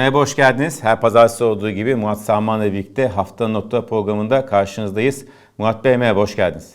Merhaba, hoş geldiniz. Her pazartesi olduğu gibi Murat Salman'la birlikte Haftanın Nokta programında karşınızdayız. Murat Bey merhaba, hoş geldiniz.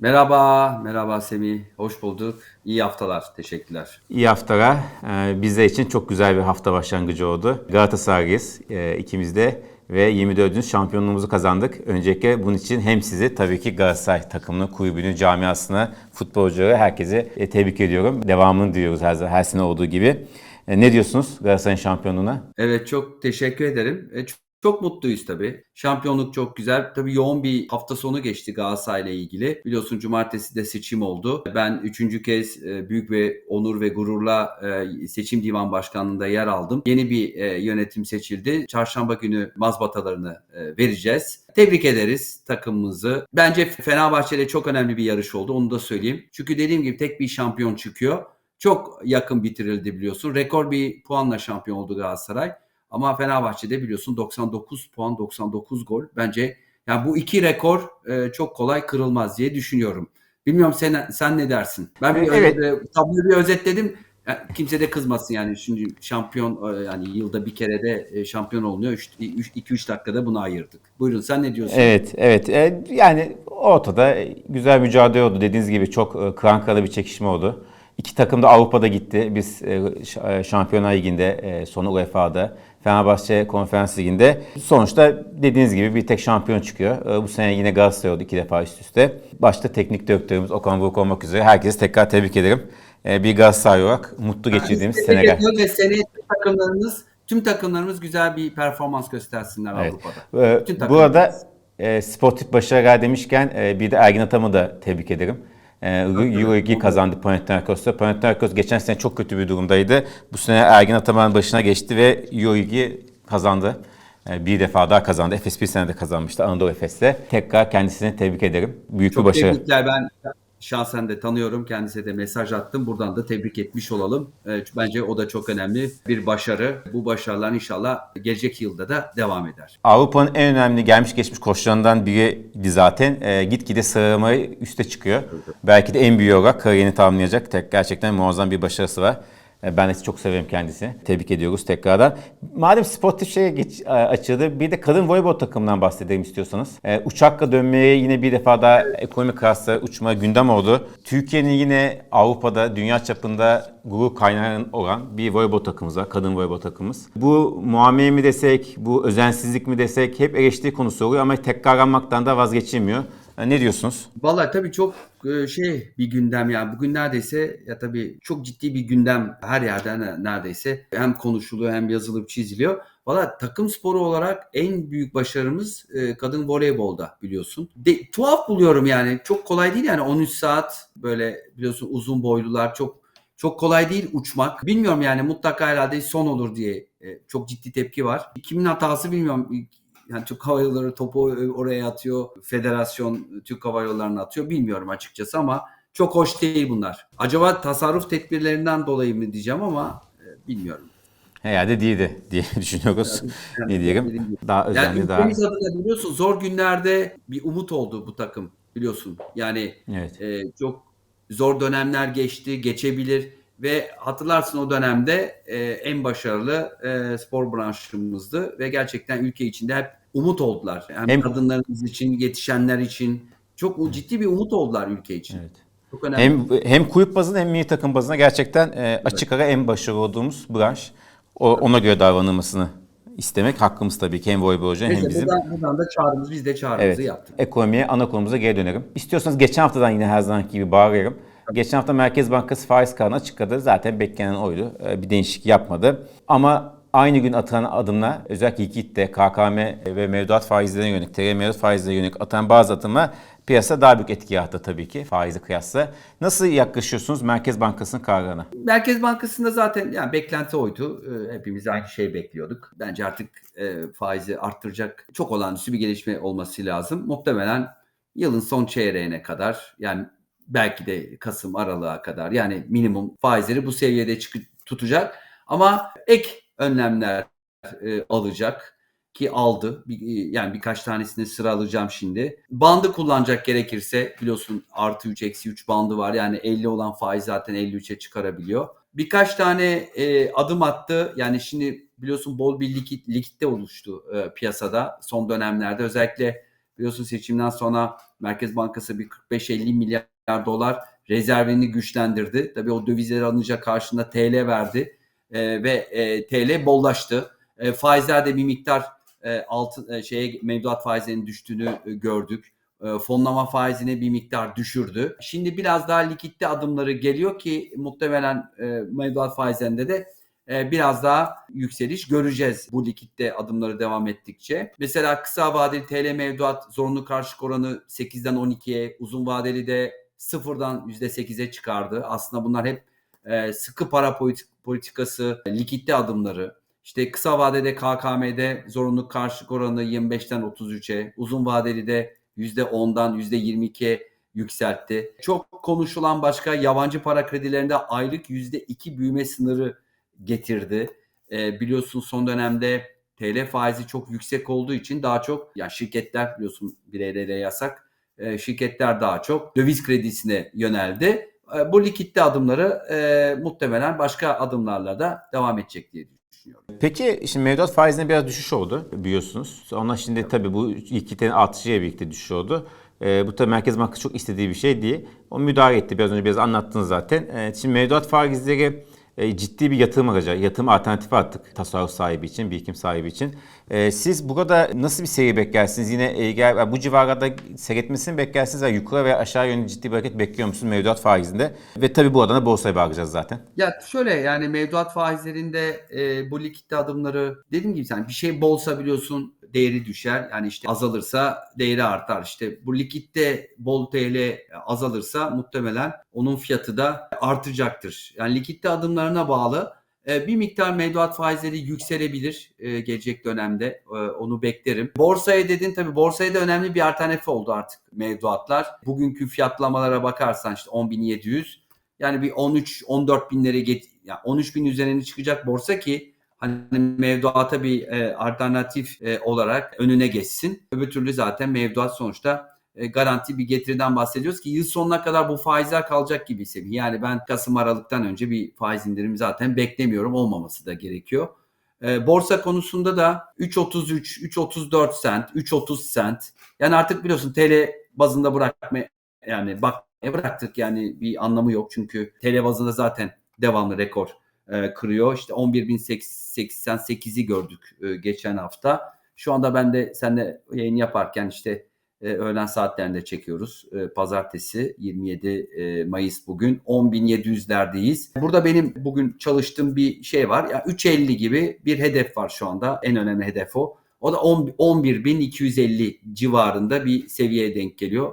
Merhaba, merhaba Semih. Hoş bulduk. İyi haftalar. Teşekkürler. İyi haftalar. Ee, bizler için çok güzel bir hafta başlangıcı oldu. Galatasaray'ız e, ikimiz de ve 24. şampiyonluğumuzu kazandık. Öncelikle bunun için hem sizi tabii ki Galatasaray takımını, kulübünü, camiasını, futbolcuları, herkese e, tebrik ediyorum. Devamını diliyoruz her, her sene olduğu gibi. E, ne diyorsunuz Galatasaray'ın şampiyonluğuna? Evet çok teşekkür ederim. E, çok, çok mutluyuz tabii. Şampiyonluk çok güzel. Tabii yoğun bir hafta sonu geçti Galatasaray ile ilgili. Biliyorsun cumartesi de seçim oldu. Ben üçüncü kez e, büyük ve onur ve gururla seçim divan başkanlığında yer aldım. Yeni bir yönetim seçildi. Çarşamba günü mazbatalarını vereceğiz. Tebrik ederiz takımımızı. Bence Fenerbahçe'de çok önemli bir yarış oldu. Onu da söyleyeyim. Çünkü dediğim gibi tek bir şampiyon çıkıyor. Çok yakın bitirildi biliyorsun. Rekor bir puanla şampiyon oldu Galatasaray. Ama Fenerbahçe'de biliyorsun 99 puan 99 gol. Bence yani bu iki rekor e, çok kolay kırılmaz diye düşünüyorum. Bilmiyorum sen sen ne dersin? Ben bir Evet. evet. tabloyu bir özetledim. Yani kimse de kızmasın yani. Şimdi şampiyon e, yani yılda bir kere de e, şampiyon olunuyor. 2-3 dakikada bunu ayırdık. Buyurun sen ne diyorsun? Evet, evet. E, yani ortada güzel mücadele oldu. Dediğiniz gibi çok e, krankalı bir çekişme oldu. İki takım da Avrupa'da gitti. Biz e, e, Şampiyonlar Ligi'nde, e, sonra UEFA'da, Fenerbahçe Konferans Ligi'nde. Sonuçta dediğiniz gibi bir tek şampiyon çıkıyor. E, Bu sene yine Galatasaray oldu iki defa üst üste. Başta teknik direktörümüz Okan Buruk olmak üzere herkesi tekrar tebrik ederim. E, Bir Galatasaray olarak mutlu geçirdiğimiz Biz sene. tebrik ediyoruz Ve seneye takımlarımız tüm takımlarımız güzel bir performans göstersinler Evet. Avrupa'da. Bütün Bu arada e, sportif başarılar demişken e, bir de Ergin Atam'ı da tebrik ederim. E, Euro 2 kazandı Panathinaikos'ta. Panathinaikos geçen sene çok kötü bir durumdaydı. Bu sene Ergin Ataman'ın başına geçti ve Euro 2 kazandı. E, Bir defa daha kazandı. Efes bir sene de kazanmıştı Anadolu Efes'te. Tekrar kendisini tebrik ederim. Büyük bir Çok başarı. tebrikler ben şahsen de tanıyorum. Kendisine de mesaj attım. Buradan da tebrik etmiş olalım. Ee, bence o da çok önemli bir başarı. Bu başarılar inşallah gelecek yılda da devam eder. Avrupa'nın en önemli gelmiş geçmiş koçlarından biriydi zaten. E, gitgide sıralamayı üste çıkıyor. Belki de en büyüğü olarak kariyerini tamamlayacak. Tek, gerçekten muazzam bir başarısı var. E, ben de çok severim kendisini. Tebrik ediyoruz tekrardan. Madem sportif şeye geç, açıldı bir de kadın voleybol takımından bahsedelim istiyorsanız. E, uçakla dönmeye yine bir defa daha ekonomik klasla uçma gündem oldu. Türkiye'nin yine Avrupa'da, dünya çapında gurur kaynağı olan bir voleybol takımımız var. Kadın voleybol takımımız. Bu muamele mi desek, bu özensizlik mi desek hep eleştiri konusu oluyor ama tekrarlanmaktan da vazgeçilmiyor. Ne diyorsunuz? Vallahi tabii çok e, şey bir gündem yani bugün neredeyse ya tabii çok ciddi bir gündem her yerden neredeyse hem konuşuluyor hem yazılıp çiziliyor. Vallahi takım sporu olarak en büyük başarımız e, kadın voleybolda biliyorsun. De, tuhaf buluyorum yani çok kolay değil yani 13 saat böyle biliyorsun uzun boylular çok çok kolay değil uçmak. Bilmiyorum yani mutlaka herhalde son olur diye e, çok ciddi tepki var. Kimin hatası bilmiyorum. Yani Türk Hava Yolları topu oraya atıyor. Federasyon Türk Hava Yolları'na atıyor. Bilmiyorum açıkçası ama çok hoş değil bunlar. Acaba tasarruf tedbirlerinden dolayı mı diyeceğim ama e, bilmiyorum. Herhalde değildi diye düşünüyoruz. ne diyelim? Daha Yani özenli, daha... ülkemiz adına biliyorsun zor günlerde bir umut oldu bu takım biliyorsun. Yani Evet. e, çok zor dönemler geçti, geçebilir ve hatırlarsın o dönemde e, en başarılı e, spor branşımızdı ve gerçekten ülke içinde hep umut oldular. Hem, Hem- kadınlarımız için, yetişenler için çok ciddi bir umut oldular ülke için. Evet. Çok önemli. Hem hem kulüp bazında hem milli takım bazında gerçekten e, açık ara en başarılı olduğumuz branş. O, ona göre davranılmasını istemek hakkımız tabii ki hem voleybolcu hem Neyse, bizim. buradan, buradan da çağrımız, biz de çağrımızı Evet. yaptık. Ekonomiye, ana konumuza geri dönerim. İstiyorsanız geçen haftadan yine her zamanki gibi bağırırım. Geçen hafta Merkez Bankası faiz kararını açıkladı. Zaten beklenen oydu. Ee, Bir değişiklik yapmadı. Ama aynı gün atılan adımla özellikle Likid'de, KKM ve mevduat faizlerine yönelik, TL mevduat faizlerine yönelik atılan bazı adımlar piyasa daha büyük etki yarattı tabii ki faizi kıyasla. Nasıl yaklaşıyorsunuz Merkez Bankası'nın kararına? Merkez Bankası'nda zaten yani beklenti oydu. Ee, hepimiz aynı şeyi bekliyorduk. Bence artık e, faizi arttıracak çok olağanüstü bir gelişme olması lazım. Muhtemelen yılın son çeyreğine kadar yani belki de Kasım aralığa kadar yani minimum faizleri bu seviyede çıkı- tutacak. Ama ek önlemler e, alacak ki aldı. Bir, yani birkaç tanesini sıra alacağım şimdi. Bandı kullanacak gerekirse biliyorsun artı 3 eksi 3 bandı var. Yani 50 olan faiz zaten 53'e çıkarabiliyor. birkaç tane e, adım attı. Yani şimdi biliyorsun bol bir likit, likitte oluştu e, piyasada son dönemlerde. Özellikle biliyorsun seçimden sonra Merkez Bankası bir 45-50 milyar dolar rezervini güçlendirdi. Tabii o dövizleri alınca karşında TL verdi e, ve e, TL bollaştı. E, faizler de bir miktar e, altın e, şeye mevduat faizlerinin düştüğünü e, gördük. E, fonlama faizini bir miktar düşürdü. Şimdi biraz daha likitte adımları geliyor ki muhtemelen e, mevduat faizlerinde de e, biraz daha yükseliş göreceğiz bu likitte adımları devam ettikçe. Mesela kısa vadeli TL mevduat zorunlu karşılık oranı 8'den 12'ye, uzun vadeli de sıfırdan %8'e çıkardı. Aslında bunlar hep e, sıkı para politik- politikası, likitte adımları. İşte kısa vadede KKM'de zorunlu karşılık oranı 25'ten 33'e, uzun vadeli de %10'dan %22'ye yükseltti. Çok konuşulan başka yabancı para kredilerinde aylık %2 büyüme sınırı getirdi. E, biliyorsun son dönemde TL faizi çok yüksek olduğu için daha çok ya şirketler biliyorsun bireylere yasak. E, şirketler daha çok döviz kredisine yöneldi. E, bu likitte adımları e, muhtemelen başka adımlarla da devam edecek diye düşünüyorum. Peki şimdi mevduat faizine biraz düşüş oldu biliyorsunuz. Ona şimdi tabii bu likiditenin artışıyla birlikte düşüş oldu. Ee, bu tabii Merkez Bankası çok istediği bir şey değil. O müdahale etti. Biraz önce biraz anlattınız zaten. Ee, şimdi mevduat faizleri e, ciddi bir yatırım aracı, yatırım alternatifi attık tasarruf sahibi için, birikim sahibi için. Ee, siz burada nasıl bir seyir beklersiniz? Yine e, bu civarlarda seyretmesini beklersiniz ve yukarı veya aşağı yönlü ciddi bir hareket bekliyor musunuz mevduat faizinde? Ve tabii bu adana borsaya bakacağız zaten. Ya şöyle yani mevduat faizlerinde e, bu likitte adımları dediğim gibi sen bir şey bolsa biliyorsun değeri düşer. Yani işte azalırsa değeri artar. İşte bu likitte bol TL azalırsa muhtemelen onun fiyatı da artacaktır. Yani likitte adımlarına bağlı e, bir miktar mevduat faizleri yükselebilir e, gelecek dönemde. E, onu beklerim. Borsaya dedin tabii borsaya da önemli bir alternatif oldu artık mevduatlar. Bugünkü fiyatlamalara bakarsan işte 10.700 yani bir 13-14 binlere get yani 13 bin üzerine çıkacak borsa ki hani mevduata bir e, alternatif e, olarak önüne geçsin. Öbür türlü zaten mevduat sonuçta e, garanti bir getiriden bahsediyoruz ki yıl sonuna kadar bu faizler kalacak gibi hissediyorum. Yani ben Kasım Aralık'tan önce bir faiz indirimi zaten beklemiyorum. Olmaması da gerekiyor. E, borsa konusunda da 3.33, 3.34 sent, 3.30 sent. Yani artık biliyorsun TL bazında bırakma yani bak bıraktık yani bir anlamı yok çünkü TL bazında zaten devamlı rekor e, kırıyor. İşte 11.088'i gördük e, geçen hafta. Şu anda ben de seninle yayın yaparken işte e, öğlen saatlerinde çekiyoruz. Pazartesi 27 e, Mayıs bugün 10.700'lerdeyiz. Burada benim bugün çalıştığım bir şey var. Ya 3.50 gibi bir hedef var şu anda. En önemli hedef o. O da 10 11.250 civarında bir seviyeye denk geliyor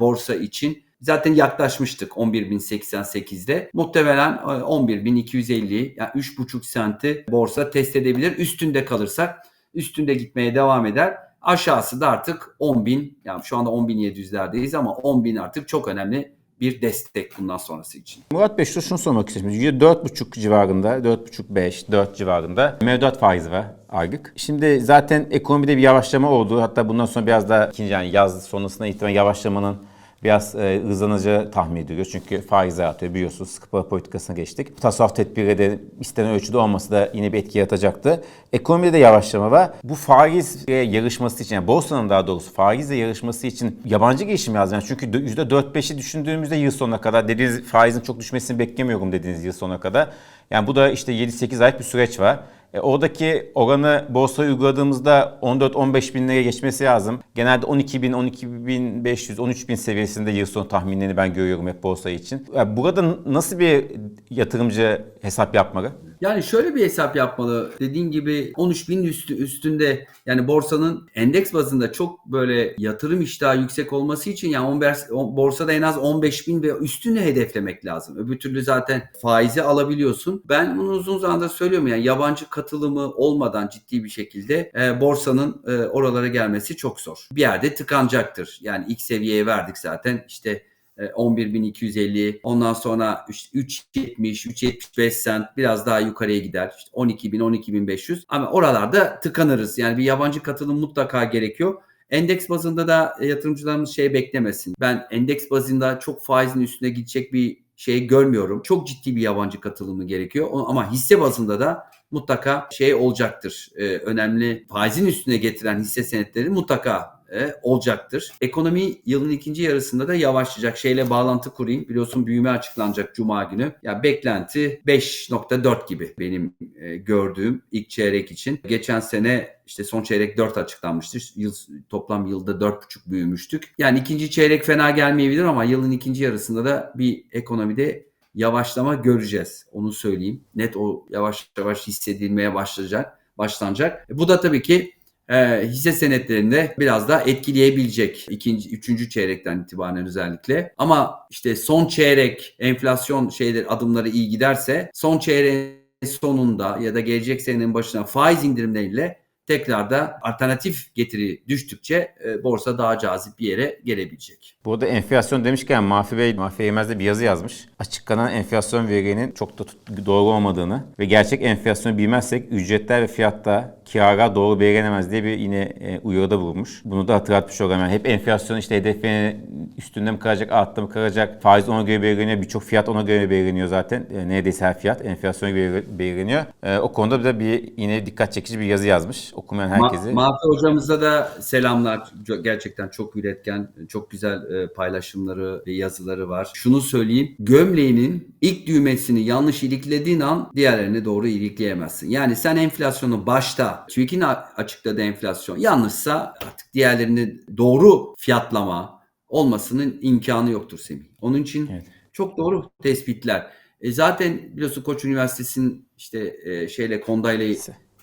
borsa için. Zaten yaklaşmıştık 11.088'de. Muhtemelen e, 11.250 yani 3,5 senti borsa test edebilir. Üstünde kalırsak üstünde gitmeye devam eder. Aşağısı da artık 10.000 yani şu anda 10.700'lerdeyiz ama 10.000 artık çok önemli bir destek bundan sonrası için. Murat Bey şunu şunu sormak istiyorum. %4,5 civarında, 4,5-5, 4 civarında mevduat faizi var aylık. Şimdi zaten ekonomide bir yavaşlama oldu. Hatta bundan sonra biraz daha ikinci yani yaz sonrasına itibaren yavaşlamanın biraz e, hızlanacağı tahmin ediliyor. Çünkü faizler artıyor biliyorsunuz. Sıkı para politikasına geçtik. Tasarruf tedbiri de istenen ölçüde olması da yine bir etki yaratacaktı. Ekonomide de yavaşlama var. Bu faiz yarışması için yani borsanın daha doğrusu faizle yarışması için yabancı girişim lazım. Yani çünkü %4-5'i düşündüğümüzde yıl sonuna kadar dediğiniz faizin çok düşmesini beklemiyorum dediğiniz yıl sonuna kadar. Yani bu da işte 7-8 aylık bir süreç var. E, oradaki oranı borsaya uyguladığımızda 14-15 bin liraya geçmesi lazım. Genelde 12 bin, 12 bin 500, 13 bin seviyesinde yıl sonu tahminlerini ben görüyorum hep borsa için. Yani burada nasıl bir yatırımcı hesap yapmalı? Yani şöyle bir hesap yapmalı. Dediğin gibi 13 bin üstü, üstünde yani borsanın endeks bazında çok böyle yatırım iştahı yüksek olması için yani 15, borsada en az 15 bin ve üstünü hedeflemek lazım. Öbür türlü zaten faizi alabiliyorsun. Ben bunu uzun zamandır söylüyorum yani yabancı katılımı olmadan ciddi bir şekilde e, borsanın e, oralara gelmesi çok zor. Bir yerde tıkanacaktır. Yani ilk seviyeye verdik zaten işte 11.250 ondan sonra 3.70 3.75 sent biraz daha yukarıya gider. İşte 12.000 12.500 ama oralarda tıkanırız. Yani bir yabancı katılım mutlaka gerekiyor. Endeks bazında da yatırımcılarımız şey beklemesin. Ben endeks bazında çok faizin üstüne gidecek bir şey görmüyorum. Çok ciddi bir yabancı katılımı gerekiyor. Ama hisse bazında da mutlaka şey olacaktır. Ee, önemli faizin üstüne getiren hisse senetleri mutlaka e, olacaktır. Ekonomi yılın ikinci yarısında da yavaşlayacak. Şeyle bağlantı kurayım. Biliyorsun büyüme açıklanacak Cuma günü. Ya beklenti 5.4 gibi benim e, gördüğüm ilk çeyrek için. Geçen sene işte son çeyrek 4 açıklanmıştı. Yıl, toplam yılda 4.5 büyümüştük. Yani ikinci çeyrek fena gelmeyebilir ama yılın ikinci yarısında da bir ekonomide yavaşlama göreceğiz. Onu söyleyeyim. Net o yavaş yavaş hissedilmeye başlayacak, başlanacak. Bu da tabii ki e, hisse senetlerinde biraz daha etkileyebilecek ikinci, üçüncü çeyrekten itibaren özellikle. Ama işte son çeyrek enflasyon şeyler adımları iyi giderse son çeyreğin sonunda ya da gelecek senenin başına faiz indirimleriyle tekrar da alternatif getiri düştükçe e, borsa daha cazip bir yere gelebilecek. Bu arada enflasyon demişken Mahfi Bey, Mahfi Eğmez bir yazı yazmış. Açıklanan enflasyon verilerinin çok da doğru olmadığını ve gerçek enflasyonu bilmezsek ücretler ve fiyatta kira doğru belirlenemez diye bir yine e, uyarıda bulunmuş. Bunu da hatırlatmış olalım. Yani hep enflasyon işte hedeflerinin üstünde mi kalacak, altta mı kalacak, faiz ona göre belirleniyor, birçok fiyat ona göre belirleniyor zaten. E, neredeyse her fiyat enflasyona göre belirleniyor. E, o konuda da bir yine dikkat çekici bir yazı yazmış. Okumayan herkesi. Ma- Mahfi hocamıza da selamlar. Gerçekten çok üretken, çok güzel e, paylaşımları ve yazıları var. Şunu söyleyeyim. Gömleğinin ilk düğmesini yanlış iliklediğin an diğerlerini doğru ilikleyemezsin. Yani sen enflasyonu başta, TÜİK'in a- açıkladığı enflasyon yanlışsa artık diğerlerini doğru fiyatlama olmasının imkanı yoktur Semih. Onun için Evet. çok doğru tespitler. E zaten biliyorsun Koç Üniversitesi'nin işte e, şeyle Konda'yla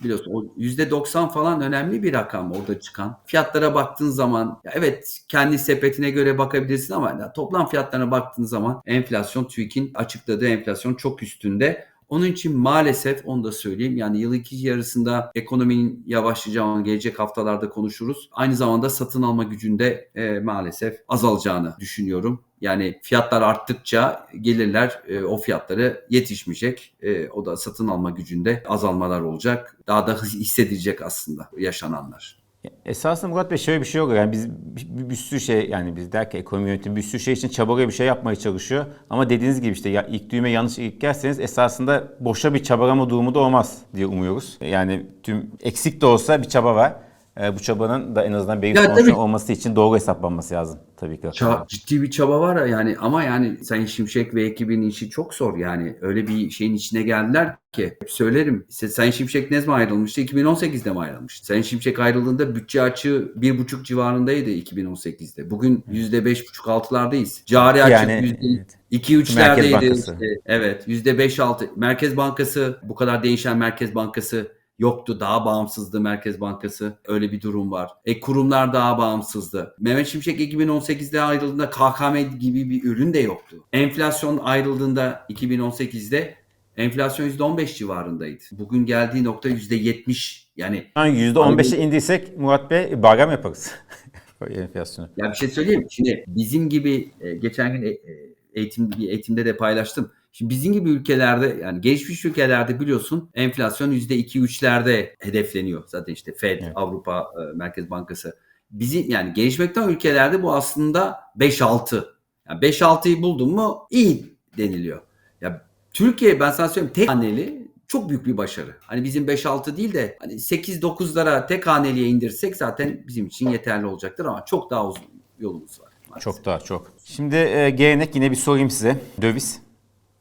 biliyorsun o %90 falan önemli bir rakam orada çıkan. Fiyatlara baktığın zaman ya evet kendi sepetine göre bakabilirsin ama ya toplam fiyatlarına baktığın zaman enflasyon TÜİK'in açıkladığı enflasyon çok üstünde. Onun için maalesef onu da söyleyeyim. Yani yıl ikinci yarısında ekonominin yavaşlayacağını gelecek haftalarda konuşuruz. Aynı zamanda satın alma gücünde e, maalesef azalacağını düşünüyorum. Yani fiyatlar arttıkça gelirler e, o fiyatları yetişmeyecek. E, o da satın alma gücünde azalmalar olacak. Daha da hissedilecek aslında yaşananlar. Esasında Murat Bey şöyle bir şey oluyor. Yani biz bir, bir- sürü şey yani biz der ki ekonomi yönetimi bir sürü şey için çabalıyor bir şey yapmaya çalışıyor. Ama dediğiniz gibi işte ya ilk düğme yanlış ilk gelseniz esasında boşa bir çabalama durumu da olmaz diye umuyoruz. Yani tüm eksik de olsa bir çaba var. Ee, bu çabanın da en azından belirli Ya sonuçlar olması için doğru hesaplanması lazım tabii ki. Ça- ciddi bir çaba var yani ama yani Sayın Şimşek ve ekibinin işi çok zor yani öyle bir şeyin içine geldiler ki hep söylerim işte Sayın Şimşek ne zaman ayrılmıştı 2018'de mi ayrılmıştı Sayın Şimşek ayrıldığında bütçe açığı bir buçuk civarındaydı 2018'de bugün yüzde beş buçuk altılardayız cari açık Yani yüzde evet. 2 Merkez 3'lerdeydi. Bankası. işte. Evet, %5 6. Merkez Bankası bu kadar değişen Merkez Bankası yoktu. Daha bağımsızdı Merkez Bankası. Öyle bir durum var. E kurumlar daha bağımsızdı. Mehmet Şimşek 2018'de ayrıldığında KKM gibi bir ürün de yoktu. Enflasyon ayrıldığında 2018'de enflasyon %15 civarındaydı. Bugün geldiği nokta %70. Yani an %15'e indiysek Murat Bey bargam yaparız. Enflasyonu. Ya bir şey söyleyeyim? Şimdi bizim gibi e, geçen gün e, e, eğitim eğitimde de paylaştım. Şimdi bizim gibi ülkelerde yani gelişmiş ülkelerde biliyorsun enflasyon %2-3'lerde hedefleniyor. Zaten işte Fed, Evet. Avrupa e, Merkez Bankası. Bizi yani gelişmekten ülkelerde bu aslında 5-6. Yani 5-6'yı buldun mu iyi deniliyor. Ya Türkiye ben sana söyleyeyim tek haneli çok büyük bir başarı. Hani bizim 5-6 değil de hani 8-9'lara tek haneliye indirsek zaten bizim için yeterli olacaktır ama çok daha uzun yolumuz var. maalesef. Çok daha çok. Şimdi e, gelenek yine bir sorayım size. Döviz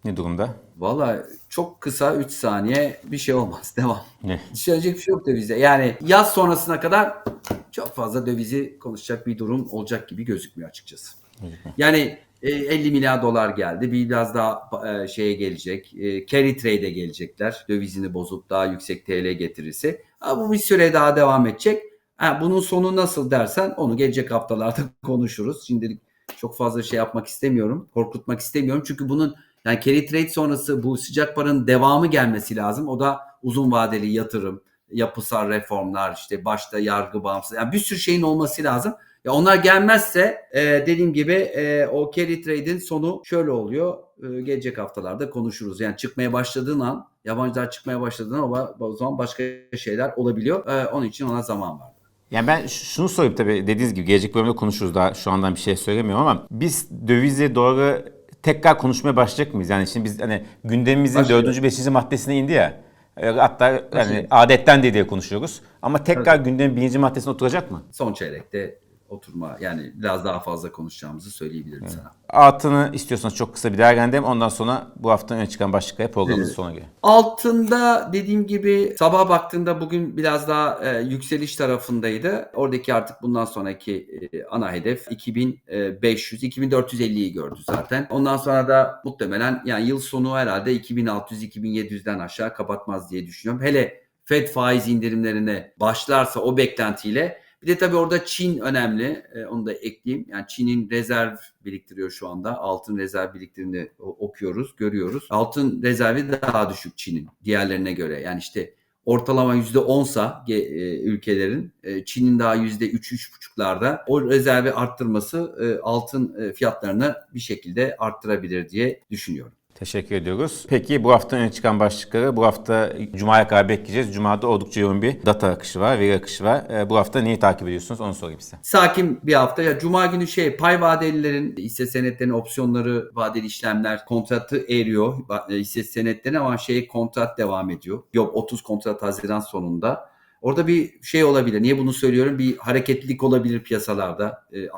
ne durumda? Valla çok kısa 3 saniye bir şey olmaz. Devam. Ne? Söyleyecek bir şey yok dövizde. Yani yaz sonrasına kadar çok fazla dövizi konuşacak bir durum olacak gibi gözükmüyor açıkçası. Yani e, 50 milyar dolar geldi. Biraz daha e, şeye gelecek. E, carry trade'e gelecekler. Dövizini bozup daha yüksek TL getirirse. Bu bir süre daha devam edecek. Ha, bunun sonu nasıl dersen onu gelecek haftalarda konuşuruz. Şimdilik çok fazla şey yapmak istemiyorum. Korkutmak istemiyorum. Çünkü bunun yani carry trade sonrası bu sıcak paranın devamı gelmesi lazım. O da uzun vadeli yatırım, yapısal reformlar, işte başta yargı bağımsız. Yani bir sürü şeyin olması lazım. Ya onlar gelmezse e, dediğim gibi e, o carry trade'in sonu şöyle oluyor. E, gelecek haftalarda konuşuruz. Yani çıkmaya başladığın an, yabancılar çıkmaya başladığın an o, zaman başka şeyler olabiliyor. E, onun için ona zaman var. Yani ben şunu sorayım tabii dediğiniz gibi gelecek bölümde konuşuruz daha şu andan bir şey söylemiyorum ama biz dövize doğru tekrar konuşmaya başlayacak mıyız? Yani şimdi biz hani gündemimizin Başlıyor. 4. 5. maddesine indi ya. E, Hatta yani adetten de diye konuşuyoruz. Ama tekrar gündemin birinci maddesine oturacak mı? Son çeyrekte oturma yani biraz daha fazla konuşacağımızı söyleyebilirim sana. Altını istiyorsanız çok kısa bir değerlendirelim. Ondan sonra bu hafta öne çıkan başlıklara programımızın Evet. sonuna gelelim. Altında dediğim gibi sabah baktığında bugün biraz daha e, yükseliş tarafındaydı. Oradaki artık bundan sonraki e, ana hedef 2500 2450'yi gördü zaten. Ondan sonra da muhtemelen yani yıl sonu herhalde 2600 2700'den aşağı kapatmaz diye düşünüyorum. Hele Fed faiz indirimlerine başlarsa o beklentiyle bir de tabii orada Çin önemli. E, onu da ekleyeyim. Yani Çin'in rezerv biriktiriyor şu anda. Altın rezerv biriktirini okuyoruz, görüyoruz. Altın rezervi daha düşük Çin'in diğerlerine göre. Yani işte ortalama %10'sa ge- e, ülkelerin e, Çin'in daha %3-3,5'larda o rezervi arttırması e, altın e, fiyatlarını bir şekilde arttırabilir diye düşünüyorum. Teşekkür ediyoruz. Peki bu hafta öne çıkan başlıkları bu hafta Cuma'ya kadar bekleyeceğiz. Cuma'da oldukça yoğun bir data akışı var, veri akışı var. E, bu hafta neyi takip ediyorsunuz onu sorayım size. Sakin bir hafta. Ya Cuma günü şey pay vadelilerin hisse senetlerinin opsiyonları vadeli işlemler kontratı eriyor e, hisse senetlerine ama şey kontrat devam ediyor. Yok 30 kontrat Haziran sonunda. Orada bir şey olabilir. Niye bunu söylüyorum? Bir hareketlilik olabilir piyasalarda. E,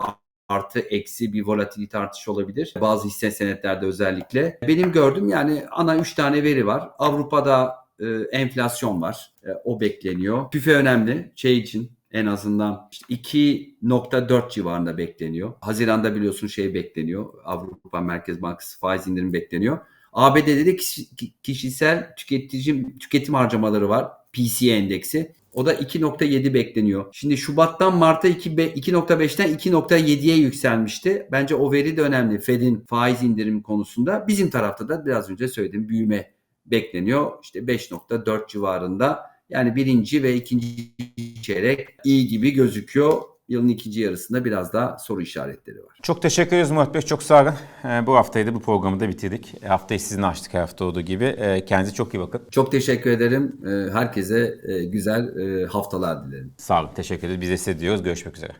artı eksi bir volatilite artışı olabilir. Bazı hisse senetlerde özellikle. Benim gördüğüm yani ana 3 tane veri var. Avrupa'da e, enflasyon var. E, o bekleniyor. TÜFE önemli. Şey için en azından işte 2.4 civarında bekleniyor. Haziranda biliyorsun şey bekleniyor. Avrupa Merkez Bankası faiz indirimi bekleniyor. ABD'de de kişi- kişisel tüketici tüketim harcamaları var. PCE endeksi. O da 2.7 bekleniyor. Şimdi Şubat'tan Mart'a 2 be- 2.5'ten 2.7'ye yükselmişti. Bence o veri de önemli. Fed'in faiz indirimi konusunda. Bizim tarafta da biraz önce söylediğim büyüme bekleniyor. İşte 5.4 civarında. Yani birinci ve ikinci çeyrek iyi gibi gözüküyor. Yılın ikinci yarısında biraz daha soru işaretleri var. Çok teşekkür ederiz Murat Bey. Çok sağ olun. E, bu haftayı da bu programı da bitirdik. E, haftayı sizinle açtık her hafta olduğu gibi. E, kendinize çok iyi bakın. Çok teşekkür ederim. Ee, Herkese e, güzel e, haftalar dilerim. Sağ olun. Teşekkür ederiz. Biz de size diyoruz. Görüşmek üzere.